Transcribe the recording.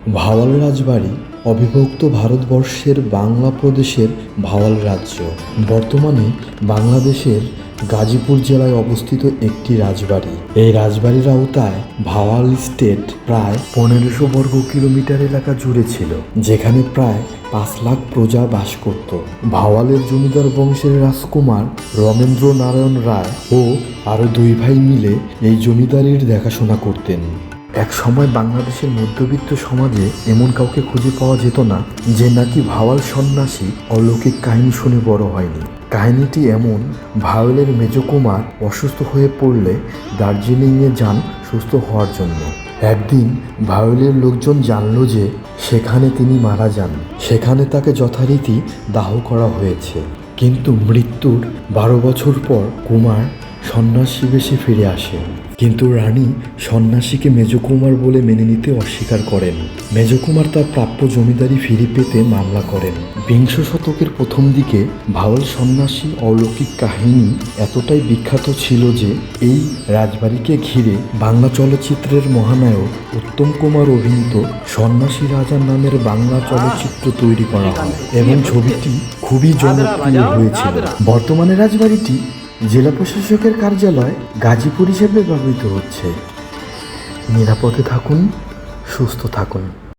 ভাওয়াল রাজবাড়ি অবিভক্ত ভারতবর্ষের বাংলা প্রদেশের ভাওয়াল রাজ্য। বর্তমানে বাংলাদেশের গাজীপুর জেলায় অবস্থিত একটি রাজবাড়ি। এই রাজবাড়ির আওতায় ভাওয়াল স্টেট প্রায় পনেরোশো বর্গ কিলোমিটার এলাকা জুড়ে ছিল, যেখানে প্রায় পাঁচ লাখ প্রজা বাস করত। ভাওয়ালের জমিদার বংশের রাজকুমার রমেন্দ্র নারায়ণ রায় ও আরও দুই ভাই মিলে এই জমিদারির দেখাশোনা করতেন। এক সময় বাংলাদেশের মধ্যবিত্ত সমাজে এমন কাউকে খুঁজে পাওয়া যেত না যে নাকি ভাওয়াল সন্ন্যাসী অলৌকিক কাহিনী শুনে বড় হয়নি। কাহিনীটি এমন, ভাওয়ালের মেজকুমার অসুস্থ হয়ে পড়লে দার্জিলিংয়ে যান সুস্থ হওয়ার জন্য। একদিন ভাওয়ালের লোকজন জানল যে সেখানে তিনি মারা যান। সেখানে তাকে যথারীতি দাহ করা হয়েছে। কিন্তু মৃত্যুর বারো বছর পর কুমার সন্ন্যাসী বেশে ফিরে আসেন। কিন্তু রানী সন্ন্যাসীকে মেজকুমার বলে মেনে নিতে অস্বীকার করেন। মেজকুমার তার প্রাপ্য জমিদারি ফিরে পেতে মামলা করেন। বিংশ শতকের প্রথম দিকে ভাওয়াল সন্ন্যাসী অলৌকিক কাহিনী এতটাই বিখ্যাত ছিল যে এই রাজবাড়িকে ঘিরে বাংলা চলচ্চিত্রের মহানায়ক উত্তম কুমার অভিনীত সন্ন্যাসী রাজার নামের বাংলা চলচ্চিত্র তৈরি করা হয় এবং ছবিটি খুবই জনপ্রিয় হয়েছিল। বর্তমানে রাজবাড়িটি জেলা প্রশাসকের কার্যালয় গাজীপুর হিসেবে ব্যবহৃত হচ্ছে। নিরাপদে থাকুন সুস্থ থাকুন।